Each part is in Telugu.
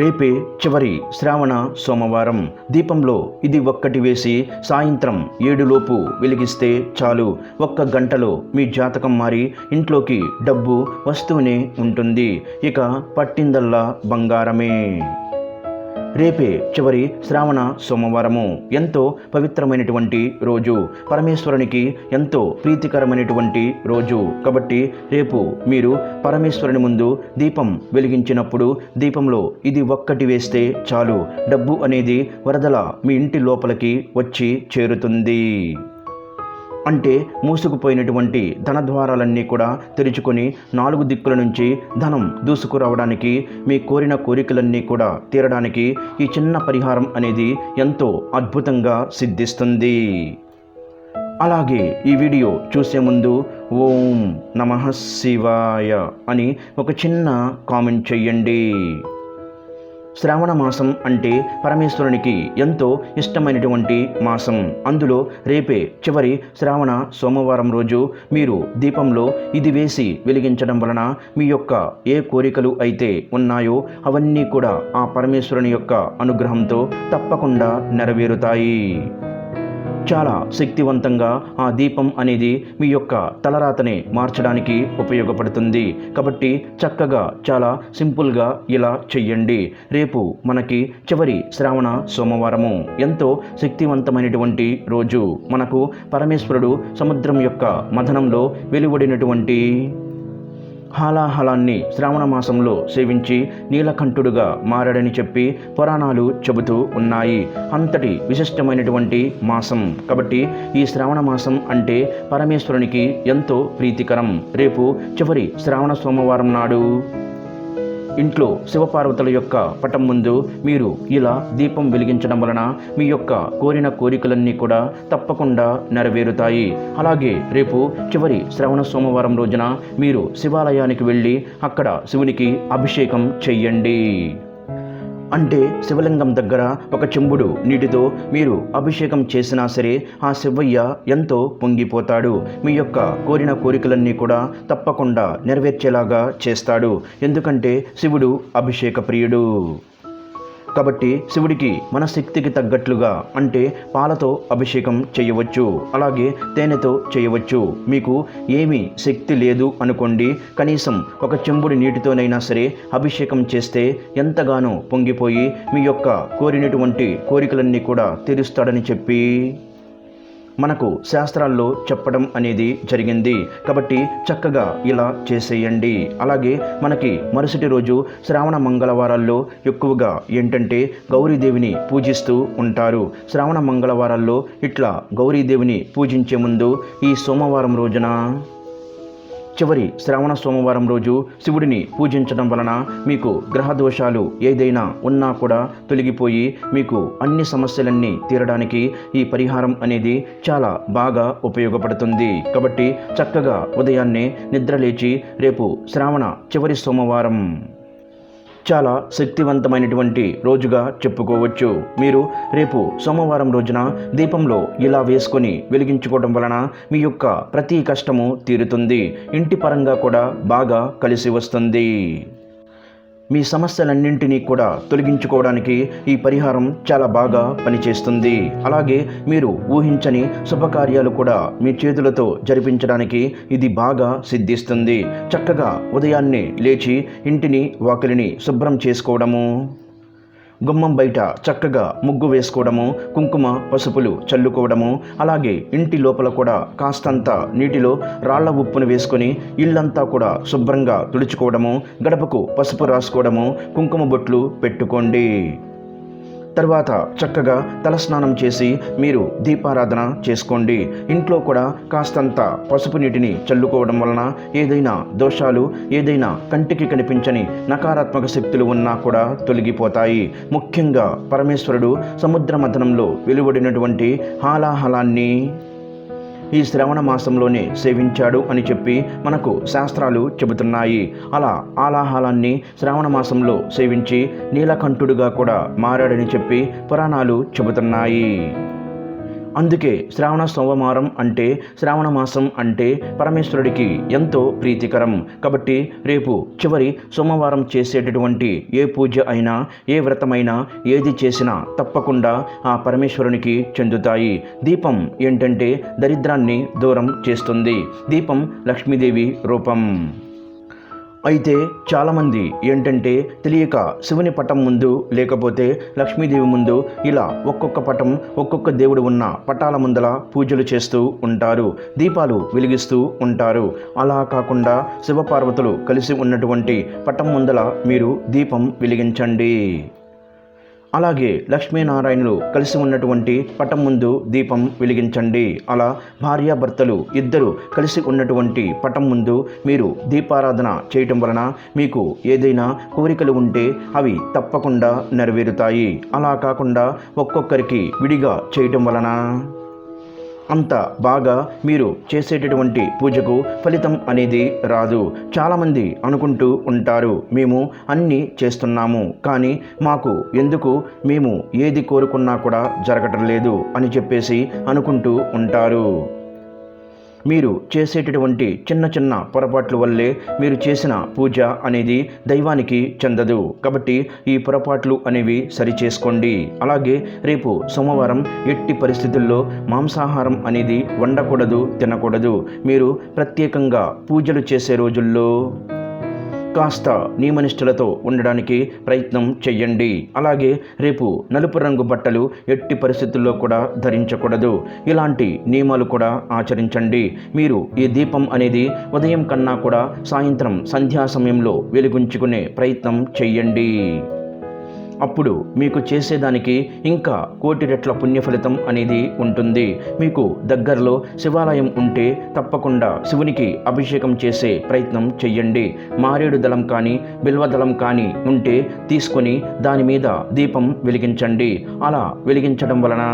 రేపే చివరి శ్రావణ సోమవారం. దీపంలో ఇది ఒక్కటి వేసి సాయంత్రం ఏడులోపు వెలిగిస్తే చాలు. ఒక్క గంటలో మీ జాతకం మారి ఇంట్లోకి డబ్బు వస్తూనే ఉంటుంది. ఇక పట్టిందల్లా బంగారమే. రేపే చివరి శ్రావణ సోమవారము. ఎంతో పవిత్రమైనటువంటి రోజు. పరమేశ్వరునికి ఎంతో ప్రీతికరమైనటువంటి రోజు. కాబట్టి రేపు మీరు పరమేశ్వరుని ముందు దీపం వెలిగించినప్పుడు దీపంలో ఇది ఒక్కటి వేస్తే చాలు. డబ్బు అనేది వరదల మీ ఇంటి లోపలికి వచ్చి చేరుతుంది. అంటే మూసుకుపోయినటువంటి ధనద్వారాలన్నీ కూడా తెరుచుకొని నాలుగు దిక్కుల నుంచి ధనం దూసుకురావడానికి మీ కోరిన కోరికలన్నీ కూడా తీరడానికి ఈ చిన్న పరిహారం అనేది ఎంతో అద్భుతంగా సిద్ధిస్తుంది. అలాగే ఈ వీడియో చూసే ముందు ఓం నమ శివాయ అని ఒక చిన్న కామెంట్ చెయ్యండి. శ్రావణ మాసం అంటే పరమేశ్వరునికి ఎంతో ఇష్టమైనటువంటి మాసం. అందులో రేపే చివరి శ్రావణ సోమవారం రోజు మీరు దీపంలో ఇది వేసి వెలిగించడం వలన మీ యొక్క ఏ కోరికలు అయితే ఉన్నాయో అవన్నీ కూడా ఆ పరమేశ్వరుని యొక్క అనుగ్రహంతో తప్పకుండా నెరవేరుతాయి. చాలా శక్తివంతంగా ఆ దీపం అనేది మీ యొక్క తలరాతని మార్చడానికి ఉపయోగపడుతుంది. కాబట్టి చక్కగా చాలా సింపుల్గా ఇలా చెయ్యండి. రేపు మనకి చివరి శ్రావణ సోమవారము. ఎంతో శక్తివంతమైనటువంటి రోజు. మనకు పరమేశ్వరుడు సముద్రం యొక్క మథనంలో వెలువడినటువంటి హాలాహలాన్ని శ్రావణ మాసంలో సేవించి నీలకంఠుడుగా మారాడని చెప్పి పురాణాలు చెబుతూ ఉన్నాయి. అంతటి విశిష్టమైనటువంటి మాసం. కాబట్టి ఈ శ్రావణ మాసం అంటే పరమేశ్వరునికి ఎంతో ప్రీతికరం. రేపు చివరి శ్రావణ సోమవారం నాడు ఇంట్లో శివపార్వతుల యొక్క పటం ముందు మీరు ఇలా దీపం వెలిగించడం వలన మీ యొక్క కోరిన కోరికలన్నీ కూడా తప్పకుండా నెరవేరుతాయి. అలాగే రేపు చివరి శ్రవణ సోమవారం రోజున మీరు శివాలయానికి వెళ్ళి అక్కడ శివునికి అభిషేకం చెయ్యండి. అంటే శివలింగం దగ్గర ఒక చెంబుడు నీటితో మీరు అభిషేకం చేసినా సరే ఆ శివయ్య ఎంతో పొంగిపోతాడు. మీ యొక్క కోరిన కోరికలన్నీ కూడా తప్పకుండా నెరవేర్చేలాగా చేస్తాడు. ఎందుకంటే శివుడు అభిషేక ప్రియుడు కాబట్టి శివుడికి మన శక్తికి తగ్గట్లుగా అంటే పాలతో అభిషేకం చేయవచ్చు అలాగే తేనెతో చేయవచ్చు. మీకు ఏమీ శక్తి లేదు అనుకోండి కనీసం ఒక చెంబుడి నీటితోనైనా సరే అభిషేకం చేస్తే ఎంతగానో పొంగిపోయి మీ యొక్క కోరినటువంటి కోరికలన్నీ కూడా తీరుస్తాడని చెప్పి మనకు శాస్త్రాల్లో చెప్పడం అనేది జరిగింది. కాబట్టి చక్కగా ఇలా చేసేయండి. అలాగే మనకి మరుసటి రోజు శ్రావణ మంగళవారాల్లో ఎక్కువగా ఏంటంటే గౌరీదేవిని పూజిస్తూ ఉంటారు. శ్రావణ మంగళవారాల్లో ఇట్లా గౌరీదేవిని పూజించే ముందు ఈ సోమవారం రోజున చివరి శ్రావణ సోమవారం రోజు శివుడిని పూజించడం వలన మీకు గ్రహ దోషాలు ఏదైనా ఉన్నా కూడా తొలగిపోయి మీకు అన్ని సమస్యలన్నీ తీరడానికి ఈ పరిహారం అనేది చాలా బాగా ఉపయోగపడుతుంది. కాబట్టి చక్కగా ఉదయాన్నే నిద్రలేచి రేపు శ్రావణ చివరి సోమవారం. చాలా శక్తివంతమైనటువంటి రోజుగా చెప్పుకోవచ్చు. మీరు రేపు సోమవారం రోజున దీపంలో ఇలా వేసుకొని వెలిగించుకోవడం వలన మీ యొక్క ప్రతి కష్టము తీరుతుంది. ఇంటి పరంగా కూడా బాగా కలిసి వస్తుంది. మీ సమస్యలన్నింటినీ కూడా తొలగించుకోవడానికి ఈ పరిహారం చాలా బాగా పనిచేస్తుంది. అలాగే మీరు ఊహించని శుభకార్యాలు కూడా మీ చేతులతో జరిపించడానికి ఇది బాగా సిద్ధిస్తుంది. చక్కగా ఉదయాన్నే లేచి ఇంటిని వాకిలిని శుభ్రం చేసుకోవడము. గుమ్మం బయట చక్కగా ముగ్గు వేసుకోవడము కుంకుమ పసుపులు చల్లుకోవడము అలాగే ఇంటి లోపల కూడా కాస్తంత నీటిలో రాళ్ళ ఉప్పును వేసుకొని ఇల్లంతా కూడా శుభ్రంగా తుడుచుకోవడము గడపకు పసుపు రాసుకోవడము కుంకుమ బొట్లు పెట్టుకోండి. తర్వాత చక్కగా తలస్నానం చేసి మీరు దీపారాధన చేసుకోండి. ఇంట్లో కూడా కాస్తంత పసుపు నీటిని చల్లుకోవడం వలన ఏదైనా దోషాలు ఏదైనా కంటికి కనిపించని నకారాత్మక శక్తులు ఉన్నా కూడా తొలగిపోతాయి. ముఖ్యంగా పరమేశ్వరుడు సముద్ర మథనంలో వెలువడినటువంటి హాలాహలాన్ని ఈ శ్రవణ మాసంలోనే సేవించాడు అని చెప్పి మనకు శాస్త్రాలు చెబుతున్నాయి. అలా ఆలాహలాన్ని శ్రావణ మాసంలో సేవించి నీలకంఠుడుగా కూడా మారాడని చెప్పి పురాణాలు చెబుతున్నాయి. అందుకే శ్రావణ సోమవారం అంటే శ్రావణ మాసం అంటే పరమేశ్వరుడికి ఎంతో ప్రీతికరం. కాబట్టి రేపు చివరి సోమవారం చేసేటటువంటి ఏ పూజ అయినా ఏ వ్రతమైనా ఏది చేసినా తప్పకుండా ఆ పరమేశ్వరునికి చెందుతాయి. దీపం ఏంటంటే దరిద్రాన్ని దూరం చేస్తుంది. దీపం లక్ష్మీదేవి రూపం. అయితే చాలామంది ఏంటంటే తెలియక శివుని పటం ముందు లేకపోతే లక్ష్మీదేవి ముందు ఇలా ఒక్కొక్క పటం ఒక్కొక్క దేవుడు ఉన్న పటాల ముందల పూజలు చేస్తూ ఉంటారు దీపాలు వెలిగిస్తూ ఉంటారు. అలా కాకుండా శివపార్వతులు కలిసి ఉన్నటువంటి పటం ముందల మీరు దీపం వెలిగించండి. అలాగే లక్ష్మీనారాయణులు కలిసి ఉన్నటువంటి పటం ముందు దీపం వెలిగించండి. అలా భార్యాభర్తలు ఇద్దరు కలిసి ఉన్నటువంటి పటం ముందు మీరు దీపారాధన చేయటం వలన మీకు ఏదైనా కోరికలు ఉంటే అవి తప్పకుండా నెరవేరుతాయి. అలా కాకుండా ఒక్కొక్కరికి విడిగా చేయటం వలన అంత బాగా మీరు చేసేటటువంటి పూజకు ఫలితం అనేది రాదు. చాలామంది అనుకుంటూ ఉంటారు మేము అన్నీ చేస్తున్నాము కానీ మాకు ఎందుకు? మేము ఏది కోరుకున్నా కూడా జరగటం లేదు అని చెప్పేసి అనుకుంటూ ఉంటారు. మీరు చేసేటటువంటి చిన్న చిన్న పొరపాట్ల వల్లే మీరు చేసిన పూజ అనేది దైవానికి చెందదు. కాబట్టి ఈ పొరపాట్లు అనేవి సరిచేసుకోండి. అలాగే రేపు సోమవారం ఎట్టి పరిస్థితుల్లో మాంసాహారం అనేది వండకూడదు తినకూడదు. మీరు ప్రత్యేకంగా పూజలు చేసే రోజుల్లో కాస్త నియమనిష్టలతో ఉండడానికి ప్రయత్నం చెయ్యండి. అలాగే రేపు నలుపు రంగు బట్టలు ఎట్టి పరిస్థితుల్లో కూడా ధరించకూడదు. ఇలాంటి నియమాలు కూడా ఆచరించండి. మీరు ఈ దీపం అనేది ఉదయం కన్నా కూడా సాయంత్రం సంధ్యా సమయంలో వెలిగించుకునే ప్రయత్నం చెయ్యండి. అప్పుడు మీకు చేసేదానికి ఇంకా కోటి రెట్ల పుణ్యఫలితం అనేది ఉంటుంది. మీకు దగ్గరలో శివాలయం ఉంటే తప్పకుండా శివునికి అభిషేకం చేసే ప్రయత్నం చెయ్యండి. మారేడు దళం కానీ బిల్వదళం కానీ ఉంటే తీసుకొని దాని మీద దీపం వెలిగించండి. అలా వెలిగించడం వలన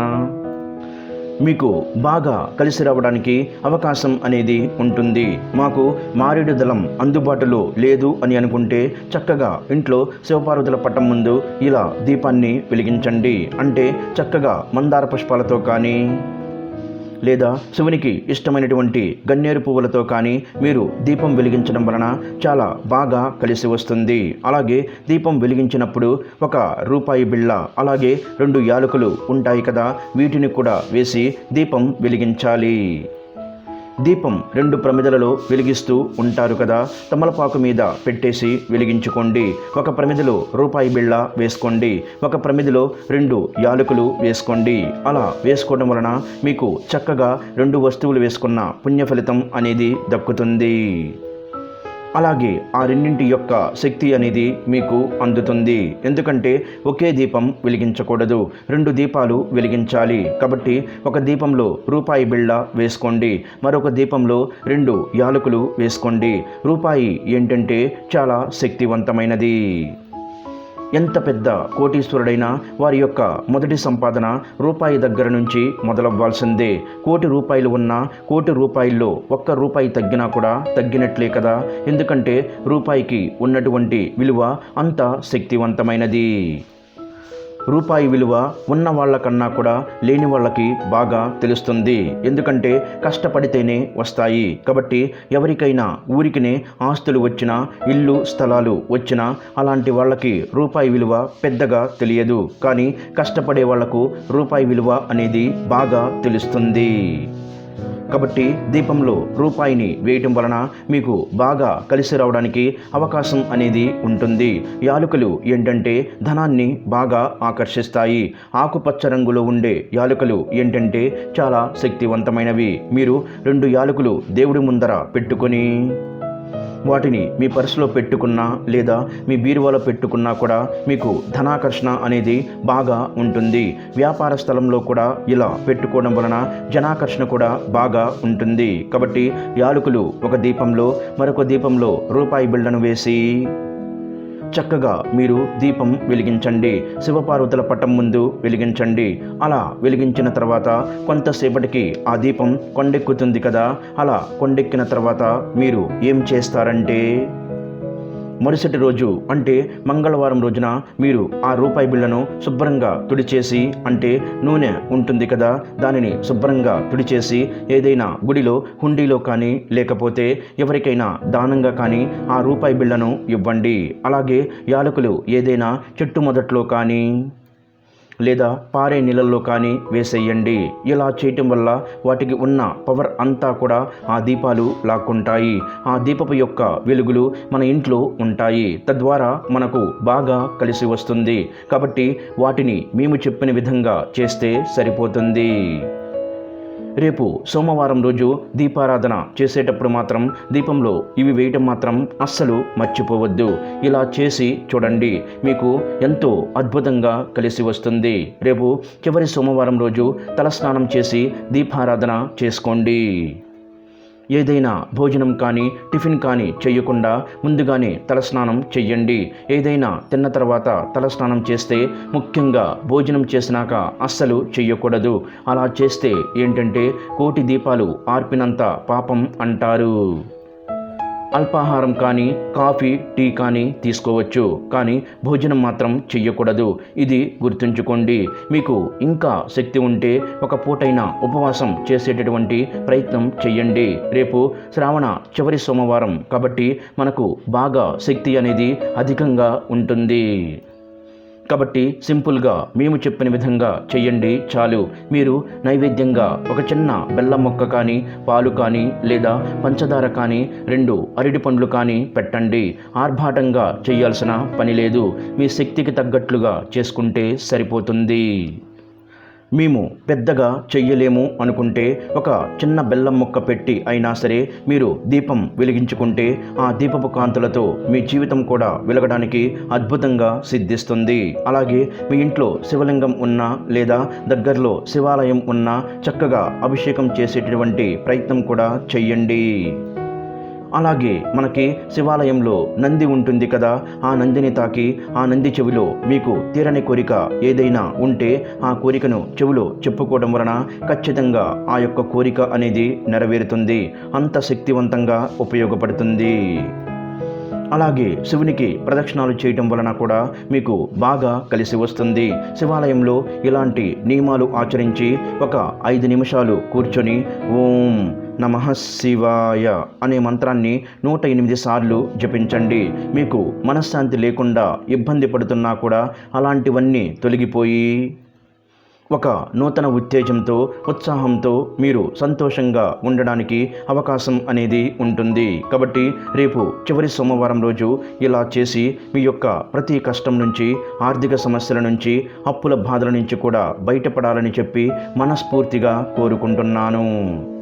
మీకు బాగా కలిసి రావడానికి అవకాశం అనేది ఉంటుంది. మాకు మారేడు దళం అందుబాటులో లేదు అని అనుకుంటే చక్కగా ఇంట్లో శివపార్వతుల పట్టం ముందు ఇలా దీపాన్ని వెలిగించండి. అంటే చక్కగా మందార పుష్పాలతో కానీ లేదా శివునికి ఇష్టమైనటువంటి గన్నేరు పువ్వులతో కానీ మీరు దీపం వెలిగించడం వలన చాలా బాగా కలిసి వస్తుంది. అలాగే దీపం వెలిగించినప్పుడు ఒక రూపాయి బిళ్ళ అలాగే రెండు యాలకులు ఉంటాయి కదా వీటిని కూడా వేసి దీపం వెలిగించాలి. దీపం రెండు ప్రమిదలలో వెలిగిస్తూ ఉంటారు కదా. తమలపాకు మీద పెట్టేసి వెలిగించుకోండి. ఒక ప్రమిదలో రూపాయి బిళ్ళ వేసుకోండి. ఒక ప్రమిదలో రెండు యాలకులు వేసుకోండి. అలా వేసుకోవడం వలన మీకు చక్కగా రెండు వస్తువులు వేసుకున్న పుణ్య ఫలితం అనేది దక్కుతుంది. అలాగే ఆ రెండింటి యొక్క శక్తి అనేది మీకు అందుతుంది. ఎందుకంటే ఒకే దీపం వెలిగించకూడదు. రెండు దీపాలు వెలిగించాలి. కాబట్టి ఒక దీపంలో రూపాయి బిళ్ళ వేసుకోండి. మరొక దీపంలో రెండు యాలకులు వేసుకోండి. రూపాయి ఏంటంటే చాలా శక్తివంతమైనది. ఎంత పెద్ద కోటీశ్వరుడైనా వారి యొక్క మొదటి సంపాదన రూపాయి దగ్గర నుంచి మొదలవ్వాల్సిందే. కోటి రూపాయలు ఉన్నా కోటి రూపాయల్లో ఒక్క రూపాయి తగ్గినా కూడా తగ్గినట్లే కదా. ఎందుకంటే రూపాయికి ఉన్నటువంటి విలువ అంత శక్తివంతమైనది. రూపాయి విలువ ఉన్న వాళ్ళకన్నా కూడా లేని వాళ్ళకి బాగా తెలుస్తుంది. ఎందుకంటే కష్టపడితేనే వస్తాయి. కాబట్టి ఎవరికైనా ఊరికినే ఆస్తులు వచ్చినా ఇల్లు స్థలాలు వచ్చినా అలాంటి వాళ్ళకి రూపాయి విలువ పెద్దగా తెలియదు. కానీ కష్టపడే వాళ్ళకు రూపాయి విలువ అనేది బాగా తెలుస్తుంది. కాబట్టి దీపంలో రూపాయిని వేయటం వలన మీకు బాగా కలిసి రావడానికి అవకాశం అనేది ఉంటుంది. యాలుకలు ఏంటంటే ధనాన్ని బాగా ఆకర్షిస్తాయి. ఆకుపచ్చ రంగులో ఉండే యాలుకలు ఏంటంటే చాలా శక్తివంతమైనవి. మీరు రెండు యాలకులు దేవుడి ముందర పెట్టుకొని వాటిని మీ పర్సులో పెట్టుకున్నా లేదా మీ బీరువాలో పెట్టుకున్నా కూడా మీకు ధనాకర్షణ అనేది బాగా ఉంటుంది. వ్యాపార స్థలంలో కూడా ఇలా పెట్టుకోవడం వలన జనాకర్షణ కూడా బాగా ఉంటుంది. కాబట్టి యాలకులు ఒక దీపంలో మరొక దీపంలో రూపాయి బిళ్ళను వేసి చక్కగా మీరు దీపం వెలిగించండి శివపార్వతుల పటం ముందు వెలిగించండి. అలా వెలిగించిన తర్వాత కొంతసేపటికి ఆ దీపం కొండెక్కుతుంది కదా అలా కొండెక్కిన తర్వాత మీరు ఏం చేస్తారంటే మరుసటి రోజు అంటే మంగళవారం రోజున మీరు ఆ రూపాయి బిళ్ళను శుభ్రంగా తుడిచేసి అంటే నూనె ఉంటుంది కదా దానిని శుభ్రంగా తుడిచేసి ఏదైనా గుడిలో హుండీలో కానీ లేకపోతే ఎవరికైనా దానంగా కానీ ఆ రూపాయి బిళ్ళను ఇవ్వండి. అలాగే యాలకులు ఏదైనా చెట్టు మొదట్లో కానీ లేదా పారే నీళ్ళల్లో కానీ వేసేయండి. ఇలా చేయటం వల్ల వాటికి ఉన్న పవర్ అంతా కూడా ఆ దీపాలు లాక్కుంటాయి. ఆ దీపపు యొక్క వెలుగులు మన ఇంట్లో ఉంటాయి. తద్వారా మనకు బాగా కలిసి వస్తుంది. కాబట్టి వాటిని మేము చెప్పిన విధంగా చేస్తే సరిపోతుంది. రేపు సోమవారం రోజు దీపారాధన చేసేటప్పుడు మాత్రం దీపంలో ఇవి వేయటం మాత్రం అస్సలు మర్చిపోవద్దు. ఇలా చేసి చూడండి మీకు ఎంతో అద్భుతంగా కలిసి వస్తుంది. రేపు చివరి సోమవారం రోజు తలస్నానం చేసి దీపారాధన చేసుకోండి. ఏదైనా భోజనం కానీ టిఫిన్ కానీ చేయకుండా ముందుగానే తలస్నానం చెయ్యండి. ఏదైనా తిన్న తర్వాత తలస్నానం చేస్తే ముఖ్యంగా భోజనం చేసినాక అస్సలు చెయ్యకూడదు. అలా చేస్తే ఏంటంటే కోటి దీపాలు ఆర్పినంత పాపం అంటారు. అల్పాహారం కానీ కాఫీ టీ కానీ తీసుకోవచ్చు. కానీ భోజనం మాత్రం చెయ్యకూడదు. ఇది గుర్తుంచుకోండి. మీకు ఇంకా శక్తి ఉంటే ఒక పూటైన ఉపవాసం చేసేటటువంటి ప్రయత్నం చెయ్యండి. రేపు శ్రావణ చివరి సోమవారం కాబట్టి మనకు బాగా శక్తి అనేది అధికంగా ఉంటుంది. కాబట్టి సింపుల్గా మేము చెప్పిన విధంగా చేయండి చాలు. మీరు నైవేద్యంగా ఒక చిన్న బెల్లం మొక్క కానీ పాలు కానీ లేదా పంచదార కానీ రెండు అరటి పండ్లు కానీ పెట్టండి. ఆర్భాటంగా చేయాల్సిన పని లేదు. మీ శక్తికి తగ్గట్లుగా చేసుకుంటే సరిపోతుంది. మేము పెద్దగా చెయ్యలేము అనుకుంటే ఒక చిన్న బెల్లం ముక్క పెట్టి అయినా సరే మీరు దీపం వెలిగించుకుంటే ఆ దీపపు కాంతులతో మీ జీవితం కూడా వెలగడానికి అద్భుతంగా సిద్ధిస్తుంది. అలాగే మీ ఇంట్లో శివలింగం ఉన్నా లేదా దగ్గరలో శివాలయం ఉన్నా చక్కగా అభిషేకం చేసేటటువంటి ప్రయత్నం కూడా చెయ్యండి. అలాగే మనకి శివాలయంలో నంది ఉంటుంది కదా ఆ నందిని తాకి ఆ నంది చెవిలో మీకు తీరని కోరిక ఏదైనా ఉంటే ఆ కోరికను చెవిలో చెప్పుకోవడం వలన ఖచ్చితంగా ఆ యొక్క కోరిక అనేది నెరవేరుతుంది అంత శక్తివంతంగా ఉపయోగపడుతుంది. అలాగే శివునికి ప్రదక్షిణాలు చేయటం వలన కూడా మీకు బాగా కలిసి వస్తుంది. శివాలయంలో ఇలాంటి నియమాలు ఆచరించి ఒక ఐదు నిమిషాలు కూర్చొని ఓం నమ శివాయ అనే మంత్రాన్ని నూట ఎనిమిది సార్లు జపించండి. మీకు మనశ్శాంతి లేకుండా ఇబ్బంది పడుతున్నా కూడా అలాంటివన్నీ తొలగిపోయి ఒక నూతన ఉత్తేజంతో ఉత్సాహంతో మీరు సంతోషంగా ఉండడానికి అవకాశం అనేది ఉంటుంది. కాబట్టి రేపు చివరి సోమవారం రోజు ఇలా చేసి మీ యొక్క ప్రతి కష్టం నుంచి ఆర్థిక సమస్యల నుంచి అప్పుల బాధల నుంచి కూడా బయటపడాలని చెప్పి మనస్ఫూర్తిగా కోరుకుంటున్నాను.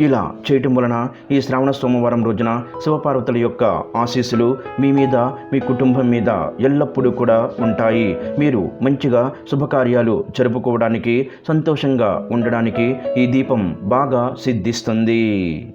ఇలా చేయటం వలన ఈ శ్రావణ సోమవారం రోజున శివపార్వతుల యొక్క ఆశీస్సులు మీ మీద మీ కుటుంబం మీద ఎల్లప్పుడూ కూడా ఉంటాయి. మీరు మంచిగా శుభకార్యాలు జరుపుకోవడానికి సంతోషంగా ఉండడానికి ఈ దీపం బాగా సిద్ధిస్తుంది.